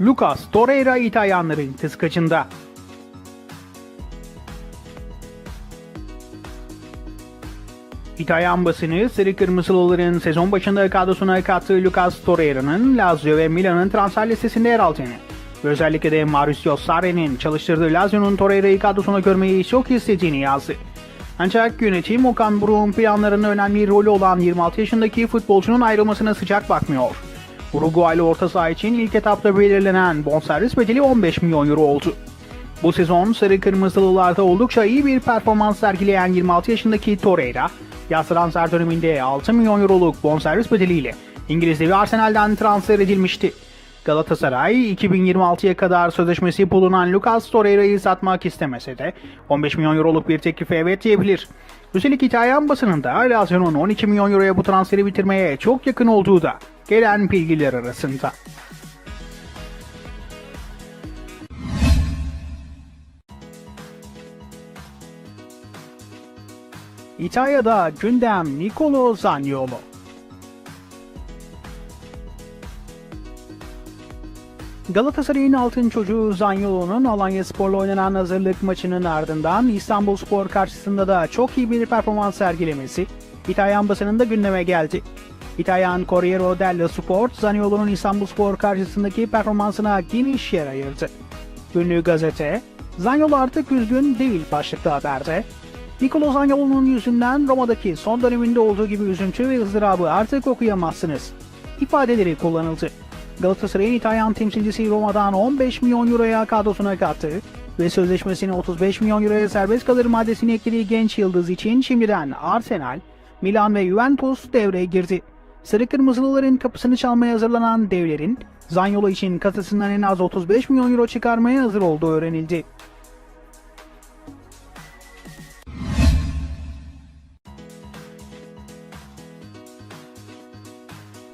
Lucas Torreira İtalyanların kıskacında. İtalyan basını Sarı Kırmızılıların sezon başında kadrosuna kattığı Lucas Torreira'nın Lazio ve Milan'ın transfer listesinde yer aldığını ve özellikle de Mauricio Sarri'nin çalıştırdığı Lazio'nun Torreira'yı kadrosuna görmeyi çok istediğini yazdı. Ancak yönetim Okan Buruk'un planlarında önemli rolü olan 26 yaşındaki futbolcunun ayrılmasına sıcak bakmıyor. Uruguaylı orta saha için ilk etapta belirlenen bonservis bedeli 15 milyon euro oldu. Bu sezon Sarı Kırmızılılarda oldukça iyi bir performans sergileyen 26 yaşındaki Torreira, yaz transfer döneminde 6 milyon euroluk bonservis bedeliyle İngiliz devi Arsenal'den transfer edilmişti. Galatasaray 2026'ya kadar sözleşmesi bulunan Lucas Torreira'yı satmak istemese de 15 milyon euroluk bir teklife evet diyebilir. Üstelik İtalyan basınında Lazio'nun 12 milyon euroya bu transferi bitirmeye çok yakın olduğu da gelen bilgiler arasında. İtalya'da gündem Nicolo Zaniolo. Galatasaray'ın altın çocuğu Zaniolo'nun Alanya Spor'la oynanan hazırlık maçının ardından İstanbul Spor karşısında da çok iyi bir performans sergilemesi İtalyan basınında gündeme geldi. İtalyan Corriere dello Sport, Zaniolo'nun İstanbul Spor karşısındaki performansına geniş yer ayırdı. Ünlü gazete, Zaniolo artık üzgün değil başlıklı haberde, Nicolo Zaniolo'nun yüzünden Roma'daki son döneminde olduğu gibi üzüntü ve ızdırabı artık okuyamazsınız. ifadeleri kullanıldı. Galatasaray'ın İtalyan temsilcisi Roma'dan 15 milyon euroya kadrosuna kattı ve sözleşmesine 35 milyon euroya serbest kalır maddesini eklediği genç yıldız için şimdiden Arsenal, Milan ve Juventus devreye girdi. Sarı Kırmızılıların kapısını çalmaya hazırlanan devlerin Zanyolo için kasasından en az 35 milyon euro çıkarmaya hazır olduğu öğrenildi.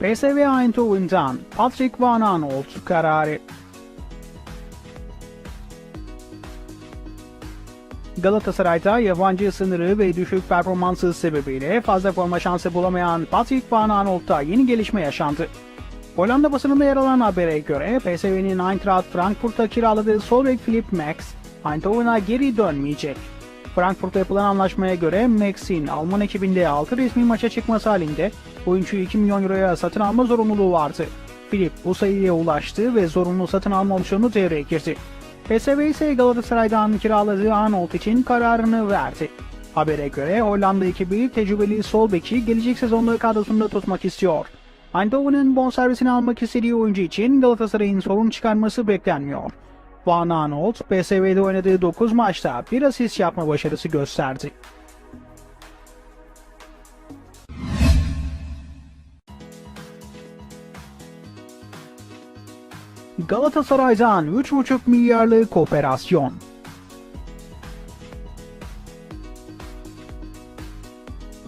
PSV Eindhoven'dan Patrick Van Aanholt kararı. Galatasaray'da yabancı sınırı ve düşük performansı sebebiyle fazla forma şansı bulamayan Patrick Van Aanholt'ta yeni gelişme yaşandı. Hollanda basınında yer alan habere göre PSV'nin Eintracht Frankfurt'a kiraladığı sol bek Philip Max, Eindhoven'a geri dönmeyecek. Frankfurt'ta yapılan anlaşmaya göre Max'in Alman ekibinde 6 resmi maça çıkması halinde oyuncuyu 2 milyon euroya satın alma zorunluluğu vardı. Philip bu sayıya ulaştı ve zorunlu satın alma opsiyonu devreye girdi. PSV ise Galatasaray'dan kiraladığı Arnold için kararını verdi. Habere göre Hollanda ekibi tecrübeli sol beki gelecek sezonda kadrosunda tutmak istiyor. Eindhoven'ın bonservisini almak istediği oyuncu için Galatasaray'ın sorun çıkarması beklenmiyor. Van Aanholt, PSV'de oynadığı 9 maçta bir asist yapma başarısı gösterdi. Galatasaray'dan 3,5 milyarlık operasyon.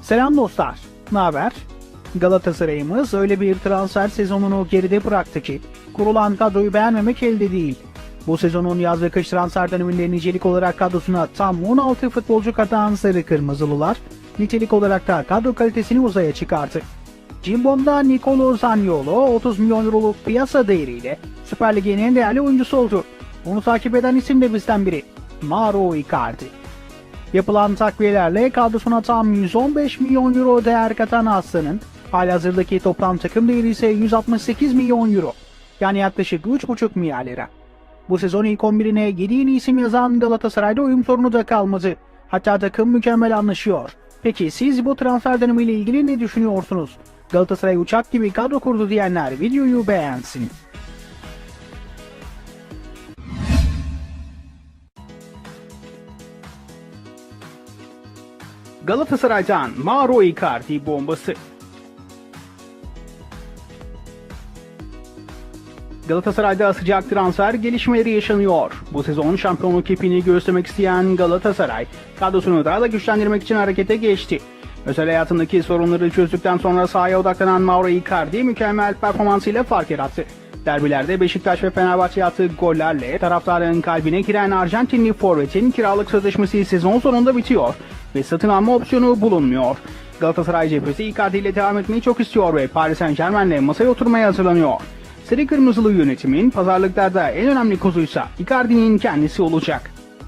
Selam dostlar, ne haber? Galatasaray'ımız öyle bir transfer sezonunu geride bıraktı ki kurulan kadroyu beğenmemek elde değil. Bu sezonun yaz ve kış transfer döneminde nicelik olarak kadrosuna tam 16 futbolcu katan Sarı Kırmızılılar, nitelik olarak da kadro kalitesini uzaya çıkarttı. Cimbom'da Nicolo Zaniolo 30 milyon euroluk piyasa değeriyle Süper Lig'in en değerli oyuncusu oldu. Onu takip eden isim de bizden biri. Mauro Icardi. Yapılan takviyelerle kadrosuna tam 115 milyon euro değer katan Aslan'ın halihazırdaki toplam takım değeri ise 168 milyon euro. Yani yaklaşık 3,5 milyar lira. Bu sezon ilk 11'ine 7 yeni isim yazan Galatasaray'da uyum sorunu da kalmadı. Hatta takım mükemmel anlaşıyor. Peki siz bu transfer dönemiyle ilgili ne düşünüyorsunuz? Galatasaray uçak gibi kadro kurdu diyenler videoyu beğensin. Galatasaray'dan Mauro Icardi bombası. Galatasaray'da sıcak transfer gelişmeleri yaşanıyor. Bu sezon şampiyonluk ipini göstermek isteyen Galatasaray kadrosunu daha da güçlendirmek için harekete geçti. Özel hayatındaki sorunları çözdükten sonra sahaya odaklanan Mauro Icardi mükemmel performansıyla fark yarattı. Derbilerde Beşiktaş ve Fenerbahçe attığı gollerle taraftarın kalbine giren Arjantinli forvetin kiralık sözleşmesi sezon sonunda bitiyor ve satın alma opsiyonu bulunmuyor. Galatasaray cephesi Icardi ile devam etmeyi çok istiyor ve Paris Saint Germain'le masaya oturmaya hazırlanıyor. Sarı Kırmızılı yönetimin pazarlıklarda en önemli kozuysa Icardi'nin kendisi olacak.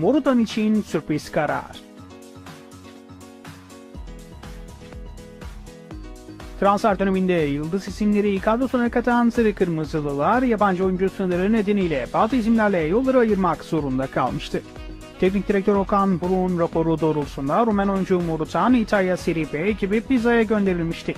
Morutan için sürpriz karar. Transfer döneminde yıldız isimleri kadrosuna katan Sarı Kırmızılılar yabancı oyuncu sınırı nedeniyle bazı isimlerle yolları ayırmak zorunda kalmıştı. Teknik direktör Okan Buruk'un raporu doğrultusunda Rumen oyuncu Murutan İtalya Serie B ekibi Pisa'ya gönderilmişti.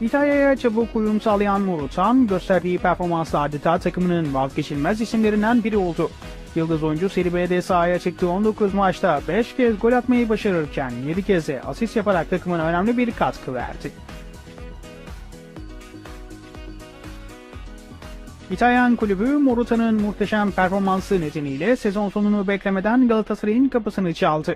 İtalya'ya çabuk uyum sağlayan Murutan gösterdiği performansla adeta takımının vazgeçilmez isimlerinden biri oldu. Yıldız oyuncu Serie B'de sahaya çıktığı 19 maçta 5 kez gol atmayı başarırken 7 kez de asist yaparak takımına önemli bir katkı verdi. İtalyan kulübü Moruta'nın muhteşem performansı nedeniyle sezon sonunu beklemeden Galatasaray'ın kapısını çaldı.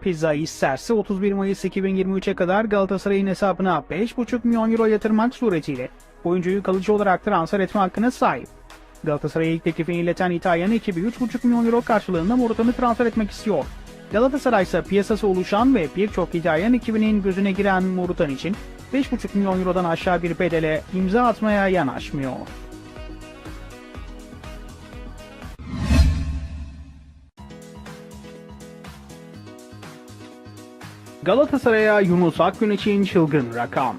Pizza isterse 31 Mayıs 2023'e kadar Galatasaray'ın hesabına 5,5 milyon euro yatırmak suretiyle oyuncuyu kalıcı olarak transfer etme hakkına sahip. Galatasaray'a ilk teklifini ileten İtalyan ekibi 3,5 milyon euro karşılığında Moruta'nı transfer etmek istiyor. Galatasaray ise piyasası oluşan ve birçok İtalyan ekibinin gözüne giren Morutan için 5,5 milyon eurodan aşağı bir bedele imza atmaya yanaşmıyor. Galatasaray'a Yunus Akgün için çılgın rakam.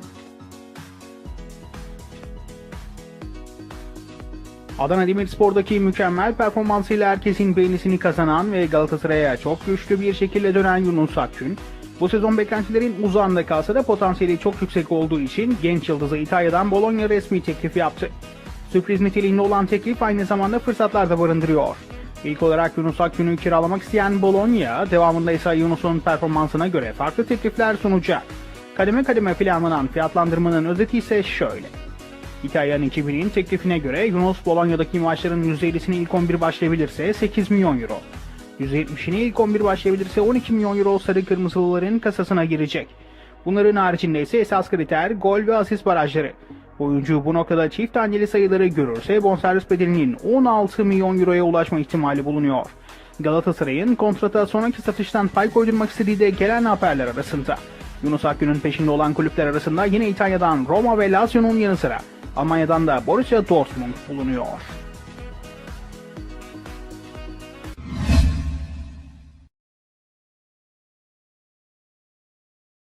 Adana Demirspor'daki mükemmel performansıyla herkesin beğenisini kazanan ve Galatasaray'a çok güçlü bir şekilde dönen Yunus Akgün, bu sezon beklentilerin uzağında kalsa da potansiyeli çok yüksek olduğu için genç yıldızı İtalya'dan Bologna resmi teklif yaptı. Sürpriz niteliğinde olan teklif aynı zamanda fırsatlar da barındırıyor. İlk olarak Yunus Akgün'ü kiralamak isteyen Bologna, devamında ise Yunus'un performansına göre farklı teklifler sunacak. Kademe kademe planlanan fiyatlandırmanın özeti ise şöyle. İtalyan ekibinin teklifine göre Yunus Bologna'daki maçların %50'sine ilk 11 başlayabilirse 8 milyon euro. %70'ine ilk 11 başlayabilirse 12 milyon euro sarı kırmızılıların kasasına girecek. Bunların haricinde ise esas kriter gol ve asist barajları. Oyuncu bu noktada çift taneli sayıları görürse bonservis bedelinin 16 milyon euroya ulaşma ihtimali bulunuyor. Galatasaray'ın kontrata sonraki satıştan pay koydurmak istediği de gelen haberler arasında. Yunus Akgün'ün peşinde olan kulüpler arasında yine İtalya'dan Roma ve Lazio'nun yanı sıra Almanya'dan da Borussia Dortmund bulunuyor.